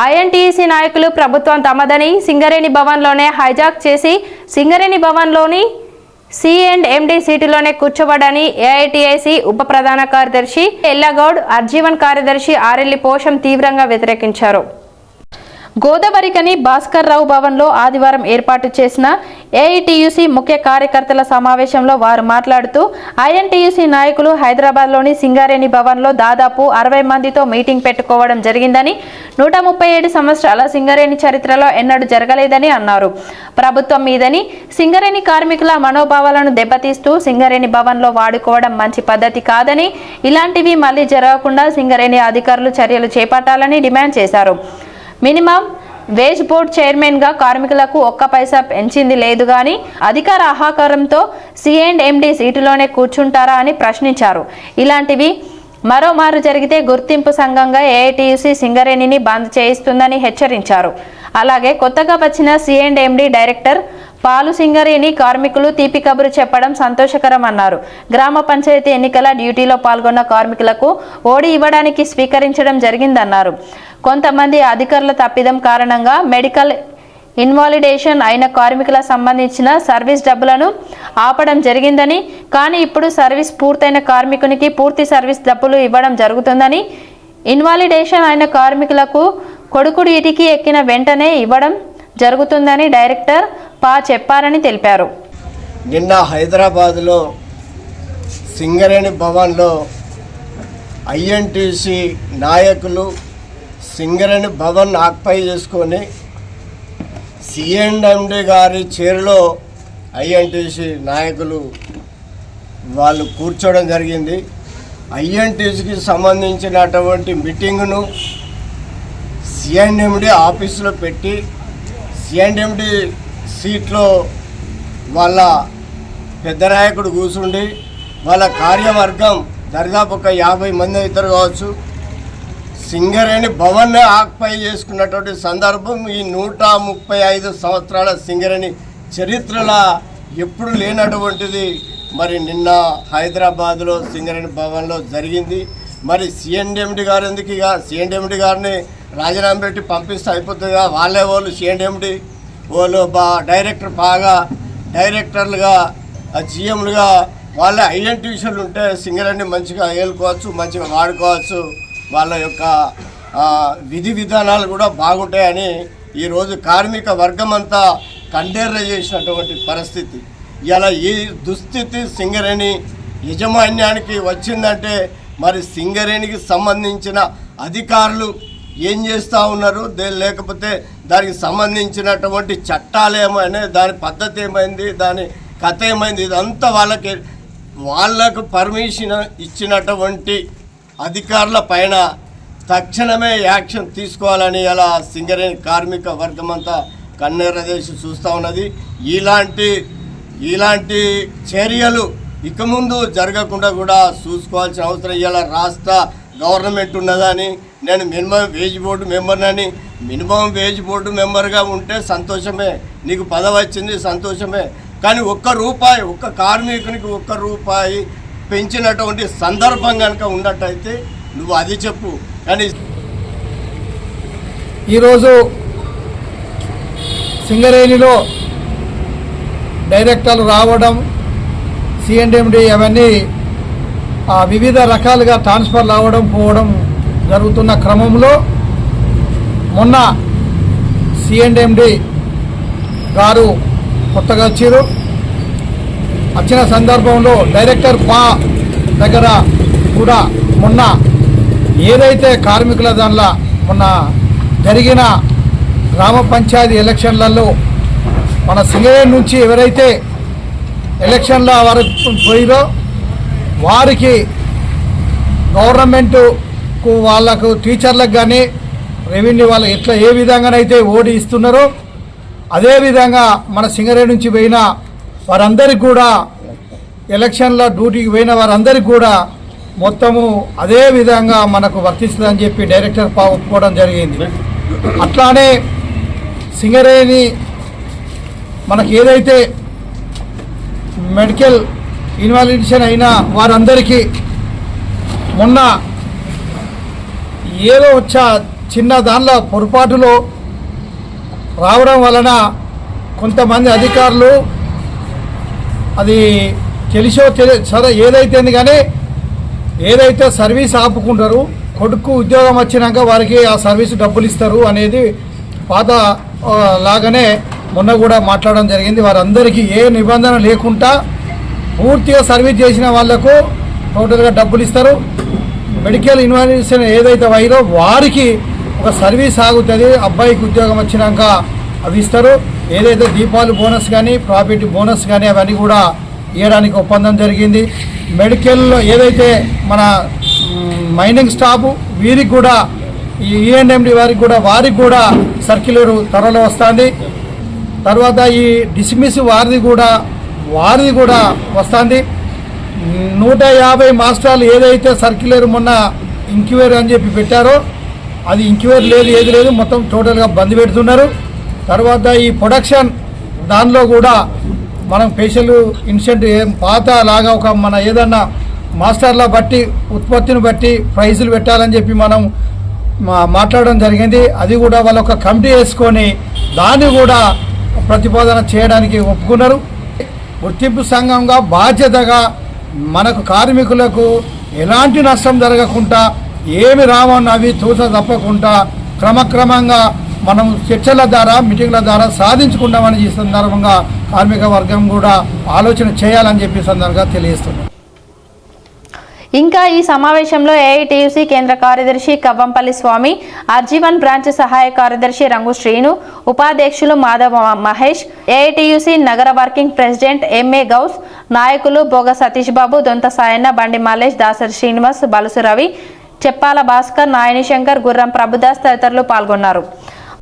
INTUC నాయకులు ప్రభుత్వం తమదని సింగరేణి భవన్లోనే హైజాక్ చేసి సింగరేణి భవన్లోని సి అండ్ ఎండి సీటులోనే కూర్చోబడని ఏఐటీఐసీ ఉప ప్రధాన కార్యదర్శి ఎల్లగౌడ్ అర్జీవన్ కార్యదర్శి ఆరెల్లి పోషం తీవ్రంగా వ్యతిరేకించారు. గోదావరికని భాస్కర్ రావు భవన్లో ఆదివారం ఏర్పాటు చేసిన ఏఐటియుసి ముఖ్య కార్యకర్తల సమావేశంలో వారు మాట్లాడుతూ ఐఎన్టీయూసీ నాయకులు హైదరాబాద్లోని సింగారేణి భవన్లో దాదాపు అరవై మందితో మీటింగ్ పెట్టుకోవడం జరిగిందని నూట ముప్పై ఏడు సంవత్సరాల సింగరేణి చరిత్రలో ఎన్నడూ జరగలేదని అన్నారు. ప్రభుత్వం మీదని సింగరేణి కార్మికుల మనోభావాలను దెబ్బతీస్తూ సింగరేణి భవన్లో వాడుకోవడం మంచి పద్ధతి కాదని ఇలాంటివి మళ్ళీ జరగకుండా సింగరేణి అధికారులు చర్యలు చేపట్టాలని డిమాండ్ చేశారు. మినిమం వేజ్ బోర్డ్ చైర్మన్గా కార్మికులకు ఒక్క పైసా పెంచింది లేదు కానీ అధికార ఆహాకారంతో సిఎండ్ ఎండి సీటులోనే కూర్చుంటారా అని ప్రశ్నించారు. ఇలాంటివి మరోమారు జరిగితే గుర్తింపు సంఘంగా ఏఐటీయూసీ సింగరేణిని బంద్ చేయిస్తుందని హెచ్చరించారు. అలాగే కొత్తగా వచ్చిన సిఎండ్ ఎండి డైరెక్టర్ పాలు సింగరేణి కార్మికులు తీపి కబురు చెప్పడం సంతోషకరం అన్నారు గ్రామ పంచాయతీ ఎన్నికల డ్యూటీలో పాల్గొన్న కార్మికులకు ఓడి ఇవ్వడానికి స్వీకరించడం జరిగిందన్నారు. కొంతమంది అధికారుల తప్పిదం కారణంగా మెడికల్ ఇన్వాలిడేషన్ అయిన కార్మికుల సంబంధించిన సర్వీస్ డబ్బులను ఆపడం జరిగిందని కానీ ఇప్పుడు సర్వీస్ పూర్తయిన కార్మికునికి పూర్తి సర్వీస్ డబ్బులు ఇవ్వడం జరుగుతుందని ఇన్వాలిడేషన్ అయిన కార్మికులకు కొడుకుడిటికి ఎక్కిన వెంటనే ఇవ్వడం జరుగుతుందని డైరెక్టర్ పా చెప్పారని తెలిపారు. నిన్న హైదరాబాద్లో సింగరేణి భవన్లో ఐఎన్టీసీ నాయకులు సింగరేణి భవన్ ఆక్పై చేసుకొని సిఎండి గారి చైర్లో ఐఎన్టీసీ నాయకులు వాళ్ళు కూర్చోవడం జరిగింది. ఐఎన్టీసీకి సంబంధించినటువంటి మీటింగ్ను సిఎండ్ఎండి ఆఫీసులో పెట్టి సిఎండ్ఎండి సీట్లో వాళ్ళ పెద్ద నాయకుడు కూర్చుండి వాళ్ళ కార్యవర్గం దరిదాపు ఒక యాభై మంది అవుతారు కావచ్చు. సింగరేణి భవన్నే ఆక్పై చేసుకున్నటువంటి సందర్భం ఈ నూట ముప్పై ఐదు సంవత్సరాల సింగరేణి చరిత్రలో ఎప్పుడు లేనటువంటిది మరి నిన్న హైదరాబాద్లో సింగరేణి భవన్లో జరిగింది. మరి సిఎండిఎండి గారు ఎందుకు ఇక? సిఎండిఎండి గారిని రాజీనామా పెట్టి పంపిస్తే అయిపోతుందిగా. వాళ్ళే వాళ్ళు సిఎండిఎండి వాళ్ళు బా డైరెక్టర్ బాగా డైరెక్టర్లుగా జిఎంలుగా వాళ్ళ ఐడెంటిఫికేషన్లు ఉంటే సింగరేణి మంచిగా ఏలుకోవచ్చు మంచిగా వాడుకోవచ్చు. వాళ్ళ యొక్క విధి విధానాలు కూడా బాగుంటాయని ఈరోజు కార్మిక వర్గం అంతా కండేర్ర చేసినటువంటి పరిస్థితి. ఇలా ఈ దుస్థితి సింగరేణి యజమాన్యానికి వచ్చిందంటే మరి సింగరేణికి సంబంధించిన అధికారులు ఏం చేస్తూ ఉన్నారు? దే లేకపోతే దానికి సంబంధించినటువంటి చట్టాలు ఏమైనా దాని పద్ధతి ఏమైంది దాని కథ ఏమైంది ఇదంతా వాళ్ళకి వాళ్ళకు పర్మిషన్ ఇచ్చినటువంటి అధికారుల పైన తక్షణమే యాక్షన్ తీసుకోవాలని అలా సింగరేణి కార్మిక వర్గం అంతా కన్నెరదేసి చూస్తూ ఉన్నది. ఇలాంటి ఇలాంటి చర్యలు ఇక ముందు జరగకుండా కూడా చూసుకోవాల్సిన అవసరం. ఇలా రాష్ట్ర గవర్నమెంట్ ఉన్నదని నేను మినిమం వేజ్ బోర్డు మెంబర్నని మినిమం వేజ్ బోర్డు మెంబర్గా ఉంటే సంతోషమే. నీకు పదవి వచ్చింది సంతోషమే. కానీ ఒక్క రూపాయి ఒక్క కార్మికునికి ఒక్క రూపాయి పెంచినటువంటి సందర్భం కనుక ఉన్నట్టయితే నువ్వు అది చెప్పు. కానీ ఈరోజు సింగరేణిలో డైరెక్టర్లు రావడం సిఎండిఎండి అవన్నీ వివిధ రకాలుగా ట్రాన్స్ఫర్లు అవ్వడం పోవడం జరుగుతున్న క్రమంలో మొన్న సిఎండిఎండి గారు కొత్తగా వచ్చారు. వచ్చిన సందర్భంలో డైరెక్టర్ పా దగ్గర కూడా మొన్న ఏదైతే కార్మికుల దానిలో మొన్న జరిగిన గ్రామ పంచాయతీ ఎలక్షన్లలో మన సింగరేణి నుంచి ఎవరైతే ఎలక్షన్ల వరకు పోయిరో వారికి గవర్నమెంట్కు వాళ్ళకు టీచర్లకు కానీ రెవెన్యూ వాళ్ళు ఎట్లా ఏ విధంగానైతే ఓడి ఇస్తున్నారో అదేవిధంగా మన సింగరే నుంచి పోయిన వారందరికీ కూడా ఎలక్షన్ల డ్యూటీకి పోయిన వారందరికీ కూడా మొత్తము అదే విధంగా మనకు వర్తిస్తుందని చెప్పి డైరెక్టర్ పా ఒప్పుకోవడం జరిగింది. అట్లానే సింగరేణి మనకి ఏదైతే మెడికల్ ఇన్వాలిడేషన్ అయిన వారందరికీ మొన్న ఏదో వచ్చా చిన్న దానిలో పొరపాటులో రావడం వలన కొంతమంది అధికారులు అది తెలిసో తెలి సరే ఏదైతే కానీ ఏదైతే సర్వీస్ ఆపుకుంటారు కొడుకు ఉద్యోగం వచ్చినాక వారికి ఆ సర్వీస్ డబ్బులు ఇస్తారు అనేది పాత లాగానే మొన్న కూడా మాట్లాడడం జరిగింది. వారందరికీ ఏ నిబంధన లేకుండా పూర్తిగా సర్వీస్ చేసిన వాళ్ళకు టోటల్గా డబ్బులు ఇస్తారు. మెడికల్ ఇన్వాల్యూషన్ ఏదైతే అయ్యో వారికి ఒక సర్వీస్ ఆగుతుంది. అబ్బాయికి ఉద్యోగం వచ్చినాక అవి ఇస్తారు. ఏదైతే దీపాలు బోనస్ కానీ ప్రాఫిట్ బోనస్ కానీ అవన్నీ కూడా ఇవ్వడానికి ఒప్పందం జరిగింది. మెడికల్లో ఏదైతే మన మైనింగ్ స్టాఫ్ వీరికి కూడా ఈ e ఈఎన్ఎండి వారికి కూడా వారికి కూడా సర్క్యులర్ త్వరలో వస్తుంది. తర్వాత ఈ డిస్మిస్ వారిది కూడా వారిది కూడా వస్తుంది. నూట యాభై మాస్టర్లు ఏదైతే సర్క్యులర్ మొన్న ఇంక్వైరీ అని చెప్పి పెట్టారో అది ఇంక్వైరీ లేదు ఏది లేదు మొత్తం టోటల్గా బంద్ పెడుతున్నారు. తర్వాత ఈ ప్రొడక్షన్ దానిలో కూడా మనం స్పెషల్ ఇన్సెంట్ ఏం పాత లాగా ఒక మన ఏదన్నా మాస్టర్ల బట్టి ఉత్పత్తిని బట్టి ప్రైజులు పెట్టాలని చెప్పి మనం మాట్లాడడం జరిగింది. అది కూడా వాళ్ళ ఒక కమిటీ వేసుకొని దాన్ని కూడా ప్రతిపాదన చేయడానికి ఒప్పుకున్నారు. గుర్తింపు సంఘంగా బాధ్యతగా మనకు కార్మికులకు ఎలాంటి నష్టం జరగకుండా ఏమి రావన్న అవి తూస తప్పకుండా క్రమక్రమంగా మనం చర్చల ద్వారా మీటింగ్ల ద్వారా సాధించుకుంటామని ఈ సందర్భంగా కార్మిక వర్గం కూడా ఆలోచన చేయాలని చెప్పి సందర్భంగా తెలియజేస్తున్నాం. ఇంకా ఈ సమావేశంలో ఏఐటియుసి కేంద్ర కార్యదర్శి కవ్వంపల్లి స్వామి అర్జీవన్ బ్రాంచ్ సహాయ కార్యదర్శి రంగు శ్రీను ఉపాధ్యక్షులు మాధవ మహేష్ ఏఐటియుసి నగర వర్కింగ్ ప్రెసిడెంట్ ఎంఏ గౌస్ నాయకులు బోగ సతీష్ బాబు దొంత సాయన్న బండి మల్లేష్ దాసరి శ్రీనివాస్ బలుసు రవి చెప్పాల భాస్కర్ నాయని శంకర్ గుర్రం ప్రభుదాస్ తదితరులు పాల్గొన్నారు.